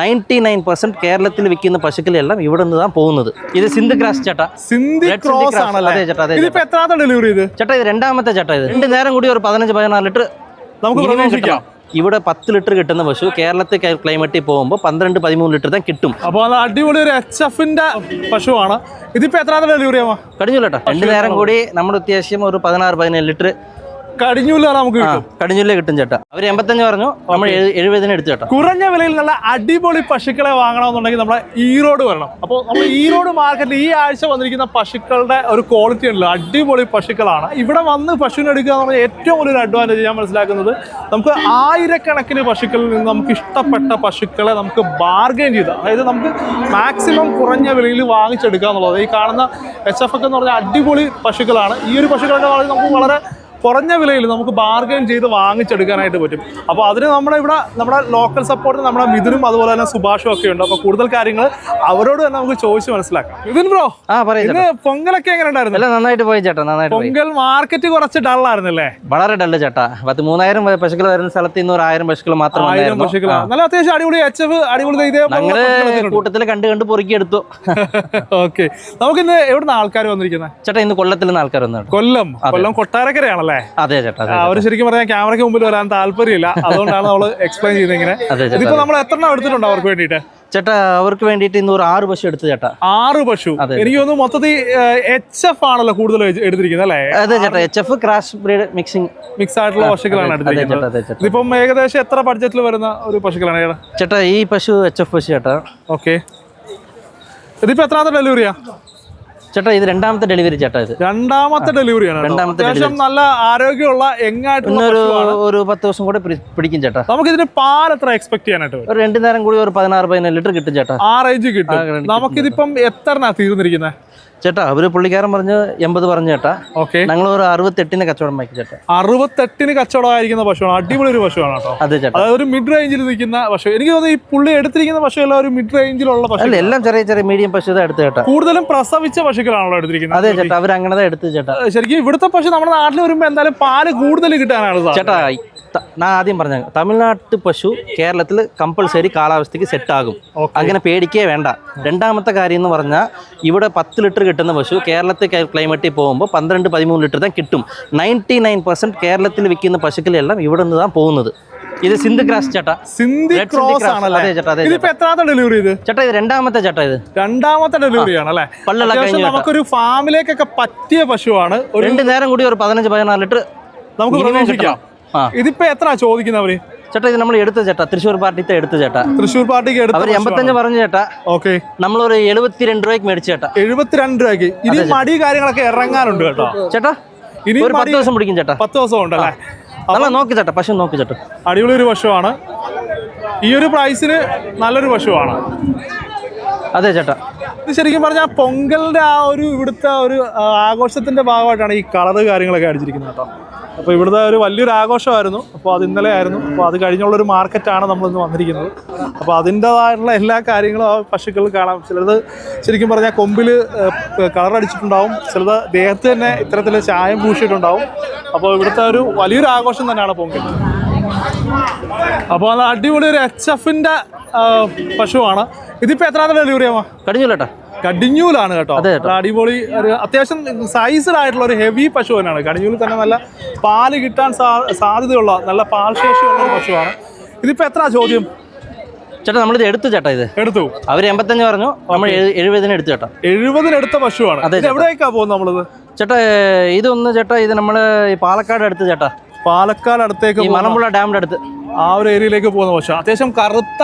Ninety nine percent കേരളത്തിൽ വിൽക്കുന്ന പശുക്കളെല്ലാം ഇവിടെ നിന്ന് தான் പോകുന്നത്. ഇത് സിന്ധ് ക്രാസ് ചേട്ടാ. സിന്ധി ക്രോസ് ആണല്ലേ? അതെ ചേട്ടാ, അതെ ഇതിപ്പോ എത്രാമത്തെ ഡെലിവറി ഇത്? ചേട്ടാ ഇത് രണ്ടാമത്തെ ചേട്ടാ ഇത്. രണ്ട് നേരം കൂടി ഒരു പതിനഞ്ച് പതിനാറ് ലിറ്റർ നമുക്ക് പ്രതീക്ഷിക്കാം. ഇവിടെ പത്ത് ലിറ്റർ കിട്ടുന്ന പശു കേരളത്തിൽ ക്ലൈമറ്റിൽ പോകുമ്പോൾ പന്ത്രണ്ട് പതിമൂന്ന് ലിറ്റർ തന്നെ കിട്ടും. അപ്പോൾ അത് അടിപൊളി ഒരു എച്ച് എഫിന്റെ പശുവാണ്. ഇതിപ്പോ എത്രാമത്തെ ഡെലിവറി ആവാ? കഴിഞ്ഞു ചേട്ടാ രണ്ട് നേരം കൂടി നമ്മുടെ അത്യാവശ്യം ഒരു പതിനാറ് പതിനേഴ് ലിറ്റർ കടിഞ്ഞൂല നമുക്ക് കിട്ടും. കടിഞ്ഞുല്ലേ കിട്ടും ചേട്ടാ. അവർ എൺപത്തഞ്ച് പറഞ്ഞു നമ്മൾ എഴു- എഴുപതിന് എടുത്തു ചേട്ടാ. കുറഞ്ഞ വിലയിൽ നല്ല അടിപൊളി പശുക്കളെ വാങ്ങണമെന്നുണ്ടെങ്കിൽ നമ്മുടെ ഈറോഡ് വരണം. അപ്പോൾ നമ്മൾ ഈറോഡ് മാർക്കറ്റിൽ ഈ ആഴ്ച വന്നിരിക്കുന്ന പശുക്കളുടെ ഒരു ക്വാളിറ്റി ഉണ്ടല്ലോ. അടിപൊളി പശുക്കളാണ്. ഇവിടെ വന്ന് പശുവിനെ എടുക്കുക എന്ന് പറഞ്ഞാൽ ഏറ്റവും വലിയൊരു അഡ്വാന്റേജ് ഞാൻ മനസ്സിലാക്കുന്നത് നമുക്ക് ആയിരക്കണക്കിന് പശുക്കളിൽ നിന്ന് നമുക്ക് ഇഷ്ടപ്പെട്ട പശുക്കളെ നമുക്ക് ബാർഗെയിൻ ചെയ്ത് അതായത് നമുക്ക് മാക്സിമം കുറഞ്ഞ വിലയിൽ വാങ്ങിച്ചെടുക്കുക എന്നുള്ളത്. ഈ കാണുന്ന എച്ച് എഫ് ഒക്കെ എന്ന് പറഞ്ഞാൽ അടിപൊളി പശുക്കളാണ്. ഈ ഒരു പശുക്കളൊക്കെ വളരെ നമുക്ക് വളരെ കുറഞ്ഞ വിലയിൽ നമുക്ക് ബാർഗെയിൻ ചെയ്ത് വാങ്ങിച്ചെടുക്കാനായിട്ട് പറ്റും. അപ്പോൾ അതിന് നമ്മുടെ ഇവിടെ നമ്മുടെ ലോക്കൽ സപ്പോർട്ട് നമ്മുടെ മിഥുനും അതുപോലെ തന്നെ സുഭാഷും ഒക്കെ ഉണ്ട്. അപ്പോൾ കൂടുതൽ കാര്യങ്ങൾ അവരോട് തന്നെ നമുക്ക് ചോദിച്ച് മനസ്സിലാക്കാം. മിഥുൻ ബ്രോ ആ പറയുന്നത് ഇന്ന് പൊങ്കലൊക്കെ എങ്ങനെ ഉണ്ടായിരുന്നു? എല്ലാം നന്നായിട്ട് പോയി ചേട്ടാ നന്നായിട്ട് പൊങ്കൽ മാർക്കറ്റ് കുറച്ച് ഡള്ളായിരുന്നല്ലേ വളരെ ഡള്ള് ചേട്ടാ. പത്ത് മൂന്നായിരം പശുക്കൾ വരുന്ന സ്ഥലത്ത് ഇന്ന് ഒരു ആയിരം പശുക്കൾ മാത്രം നല്ല അത്യാവശ്യം അടിപൊളി എച്ച് എഫ് അടിപൊളി ഞങ്ങൾ ഇതേ കൂട്ടത്തിൽ കണ്ട് കണ്ട് പൊറുക്കിയെടുത്തു ഓക്കെ നമുക്ക് ഇന്ന് എവിടുന്ന് ആൾക്കാർ വന്നിരിക്കുന്നത് ചേട്ടാ ഇന്ന് കൊല്ലത്തിൽ നിന്ന് ആൾക്കാർ വന്നു കൊല്ലം. കൊല്ലം കൊട്ടാരക്കരയാണല്ലേ? അതെ ചേട്ടാ അവർ അവർ ശരിക്കും പറഞ്ഞാൽ ക്യാമറയ്ക്ക് മുമ്പിൽ വരാൻ താല്പര്യമില്ല. അതുകൊണ്ടാണ് നമ്മൾ എക്സ്പ്ലെയിൻ ചെയ്യുന്നത് ഇങ്ങനെ ഇതിപ്പോ നമ്മൾ എത്ര എണ്ണം എടുത്തിട്ടുണ്ട് അവർക്ക് വേണ്ടിയിട്ട്? ചേട്ടാ അവർക്ക് വേണ്ടിയിട്ട് ഇന്ന് ഒരു ആറ് പശു എടുത്തു ചേട്ടാ. ആറ് പശു. എനിക്ക് തോന്നുന്നു മൊത്തത്തിൽ എച്ച് എഫ് ആണല്ലോ കൂടുതൽ എടുത്തിരിക്കുന്നത് അല്ലേ? അതെ ചേട്ടാ H F cross breed mixing mix ആയിട്ടുള്ള പശുക്കളാണ് എടുത്തിരിക്കുന്നത്. ഇതിപ്പം ഏകദേശം എത്ര ബഡ്ജറ്റിൽ വരുന്ന ഒരു പശുക്കളാണ് ചേട്ടാ? ചേട്ടാ ഈ പശു എച്ച് എഫ് പശു ചേട്ടാ. ഓക്കെ ഇതിപ്പോ എത്രാമത്തെ ഡെലിവറിയാ ചേട്ടാ ഇത് രണ്ടാമത്തെ ഡെലിവറി ചേട്ടാ ഇത്. രണ്ടാമത്തെ ഡെലിവറിയാണ്. രണ്ടാമത്തെ അത്യാവശ്യം നല്ല ആരോഗ്യമുള്ള പശുവാണ്. ഒരു പത്ത് ദിവസം കൂടെ പിടിക്കും ചേട്ടാ. നമുക്ക് ഇതിന് പാൽ എത്ര എക്സ്പെക്ട് ചെയ്യാനായിട്ട് ഒരു രണ്ടു നേരം കൂടി ഒരു പതിനാറ് പതിനേഴ് ലിറ്റർ കിട്ടും ചേട്ടാ. ആ റേഞ്ച് കിട്ടും. നമുക്കിതിപ്പം എത്ര തീർന്നിരിക്കുന്നത് ചേട്ടാ അവർ പുള്ളിക്കാരൻ പറഞ്ഞ് എൺപത് പറഞ്ഞു ചേട്ടാ. ഓക്കെ ഞങ്ങൾ ഒരു അറുപത്തെട്ടിന് കച്ചവടം ആക്കി ചേട്ടാ. അറുപത്തെട്ടിന് കച്ചവടമായിരിക്കുന്ന പശുവാണ്. അടിപൊളി ഒരു പശുവാണ് കേട്ടോ. അതെ ചേട്ടാ. അതായത് ഒരു മിഡ് റേഞ്ചിൽ നിൽക്കുന്ന പശു. എനിക്ക് തോന്നുന്നു ഈ പുള്ളി എടുത്തിരിക്കുന്ന പശു എല്ലാം ഒരു മിഡ് റേഞ്ചിലുള്ള പശു അല്ല എല്ലാം ചെറിയ ചെറിയ മീഡിയം പശു ഇതാ എടുത്തു ചേട്ടാ. കൂടുതലും പ്രസവിച്ച പശുക്കളാണല്ലോ എടുത്തിരിക്കുന്നത്. അതെ ചേട്ടാ അവർ അങ്ങനെ എടുത്ത് ചേട്ടാ. ശരിക്കും ഇവിടുത്തെ പശു നമ്മുടെ നാട്ടിൽ വരുമ്പോൾ എന്തായാലും പാൽ കൂടുതൽ കിട്ടാനാണ്. ചേട്ടാ ഞാൻ ആദ്യം പറഞ്ഞ തമിഴ്നാട്ടിൽ പശു കേരളത്തിൽ കമ്പൾസറി കാലാവസ്ഥയ്ക്ക് സെറ്റാകും അങ്ങനെ പേടിക്കേ വേണ്ട. രണ്ടാമത്തെ കാര്യം എന്ന് പറഞ്ഞാൽ ഇവിടെ പത്ത് ലിറ്റർ കിട്ടുന്ന പശു കേരളത്തിൽ ക്ലൈമറ്റിൽ പോകുമ്പോൾ പന്ത്രണ്ട് പതിമൂന്ന് ലിറ്റർ തന്നെ കിട്ടും. നയന്റി നയൻ പെർസെന്റ് കേരളത്തിൽ വിൽക്കുന്ന പശുക്കളെല്ലാം ഇവിടെ നിന്ന് തന്നെ പോകുന്നത്. ഇത് സിന്ധ് ക്രാസ് ചേട്ടാ. സിന്ധി ക്രോസ് ആണല്ലേ? ചേട്ടാ, അതെ ഇതിപ്പോ എത്രാമത്തെ ഡെലിവറി ഇത്? ചേട്ടാ ഇത് രണ്ടാമത്തെ ചേട്ടാ ഇത്. രണ്ടാമത്തെ ഡെലിവറി ആണല്ലേ? നമുക്കൊരു ഫാമിലേക്കൊക്കെ പറ്റിയ പശുവാണ്. രണ്ട് നേരം കൂടി ഒരു പതിനഞ്ച് പതിനാറ് ലിറ്റർ നമുക്ക് പ്രതീക്ഷിക്കാം. ഇതിപ്പോ എത്ര ചോദിക്കുന്നവര് ചേട്ടാ ഇത് നമ്മൾ എടുത്ത ചേട്ടാ. തൃശ്ശൂർ പാർട്ടിത്തെ എടുത്ത ചേട്ടാ. തൃശ്ശൂർ പാർട്ടിക്ക് അവർ എൺപത്തഞ്ച് പറഞ്ഞു ചേട്ടാ. ഓക്കെ. നമ്മളൊരു എഴുപത്തിരണ്ട് രൂപയ്ക്ക് മേടിച്ചു ചേട്ടാ. എഴുപത്തിരണ്ട് രൂപയ്ക്ക്. ഇനി മടി കാര്യങ്ങളൊക്കെ ഇറങ്ങാനുണ്ട് കേട്ടോ. ചേട്ടാ ഇനി ഒരു പത്ത് ദിവസം പിടിക്കും ചേട്ടാ. പത്ത് ദിവസം ഉണ്ടല്ലേ? നല്ല നോക്ക് ചേട്ടാ പശു നോക്ക് ചേട്ടാ. അടിപൊളി ഒരു പശുവാണ് ഈ ഒരു പ്രൈസിന് നല്ലൊരു പശുവാണ് അതെ ചേട്ടാ. ഇത് ശരിക്കും പറഞ്ഞാൽ പൊങ്കലിന്റെ ആ ഒരു ഇവിടുത്തെ ഒരു ആഘോഷത്തിന്റെ ഭാഗമായിട്ടാണ് ഈ കളറ് കാര്യങ്ങളൊക്കെ അടിച്ചിരിക്കുന്നത് കേട്ടോ. അപ്പോൾ ഇവിടുത്തെ ഒരു വലിയൊരു ആഘോഷമായിരുന്നു. അപ്പോൾ അത് ഇന്നലെ ആയിരുന്നു. അപ്പോൾ അത് കഴിഞ്ഞുള്ളൊരു മാർക്കറ്റാണ് നമ്മളിന്ന് വന്നിരിക്കുന്നത്. അപ്പോൾ അതിന്റേതായിട്ടുള്ള എല്ലാ കാര്യങ്ങളും ആ പശുക്കൾ കാണാം. ചിലത് ശരിക്കും പറഞ്ഞാൽ കൊമ്പിൽ കളറടിച്ചിട്ടുണ്ടാവും ചിലത് ദേഹത്ത് തന്നെ ഇത്തരത്തിൽ ചായം പൂശിയിട്ടുണ്ടാവും. അപ്പോൾ ഇവിടുത്തെ ഒരു വലിയൊരു ആഘോഷം തന്നെയാണ് പൊങ്കൽ. അപ്പോൾ അത് അടിപൊളി ഒരു എച്ച് എഫിന്റെ പശുവാണ്. ഇതിപ്പോൾ എത്രാമത്തെ ഡെലിവറി ആവാ? കടിഞ്ഞൂലാ കടിഞ്ഞൂലാണ് കേട്ടോ. അടിപൊളി ഒരു അത്യാവശ്യം സൈസ്ഡ് ആയിട്ടുള്ള ഒരു ഹെവി പശു തന്നെയാണ് കടിഞ്ഞൂലിൽ തന്നെ നല്ല പാൽ കിട്ടാൻ സാധ്യതയുള്ള നല്ല പാൽ ശേഷിയുള്ള ഒരു പശുവാണ്. ഇതിപ്പോ എത്ര ചോദ്യം? ചേട്ടാ നമ്മളിത് എടുത്തു ചേട്ടാ ഇത്. എടുത്തു. അവർ എൺപത്തഞ്ച് പറഞ്ഞു നമ്മൾ എഴു- എഴുപതിന് എടുത്തു ചേട്ടാ. എഴുപതിന് എടുത്ത പശുവാണ്. അതെ, എവിടേക്കാ പോകുന്നത് നമ്മളിത്? ചേട്ടാ ഇതൊന്ന് ചേട്ടാ ഇത് നമ്മൾ ഈ പാലക്കാട് അടുത്ത് ചേട്ടാ. പാലക്കാട് അടുത്തേക്ക് മലമ്പുഴ ഡാമിന്റെ അടുത്ത്. ആ ഒരു ഏരിയയിലേക്ക് പോകുന്ന പശു അത്യാവശ്യം കറുത്ത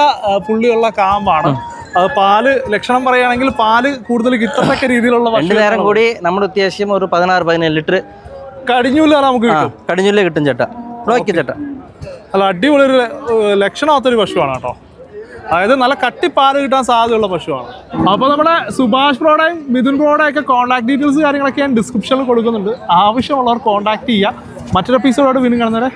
പുള്ളിയുള്ള കാമ്പാണ്. അത് പാൽ ലക്ഷണം പറയുകയാണെങ്കിൽ പാൽ കൂടുതൽ കിട്ടത്തക്ക രീതിയിലുള്ള രണ്ടു നേരം കൂടി നമ്മുടെ അത്യാവശ്യം ഒരു പതിനാറ് പതിനേഴ് ലിറ്റർ കടിഞ്ഞൂലാണ് നമുക്ക് കടിഞ്ഞൂല കിട്ടും ചേട്ടാ. നോക്കി ചേട്ടാ. അല്ല അടിപൊളി ഒരു ലക്ഷണമാത്തൊരു പശുവാണ് കേട്ടോ. അതായത് നല്ല കട്ടി പാൽ കിട്ടാൻ സാധ്യതയുള്ള പശുവാണ് അപ്പോൾ നമ്മുടെ സുഭാഷ് പ്രോഡയും മിഥുൻ ബ്രോയുടെ ഒക്കെ കോൺടാക്ട് ഡീറ്റെയിൽസ് കാര്യങ്ങളൊക്കെ ഞാൻ ഡിസ്ക്രിപ്ഷനിൽ കൊടുക്കുന്നുണ്ട്. ആവശ്യമുള്ളവർ കോൺടാക്ട് ചെയ്യുക. മറ്റൊരു എപ്പിസോഡോട് വീണ്ടും കാണുന്നവരെ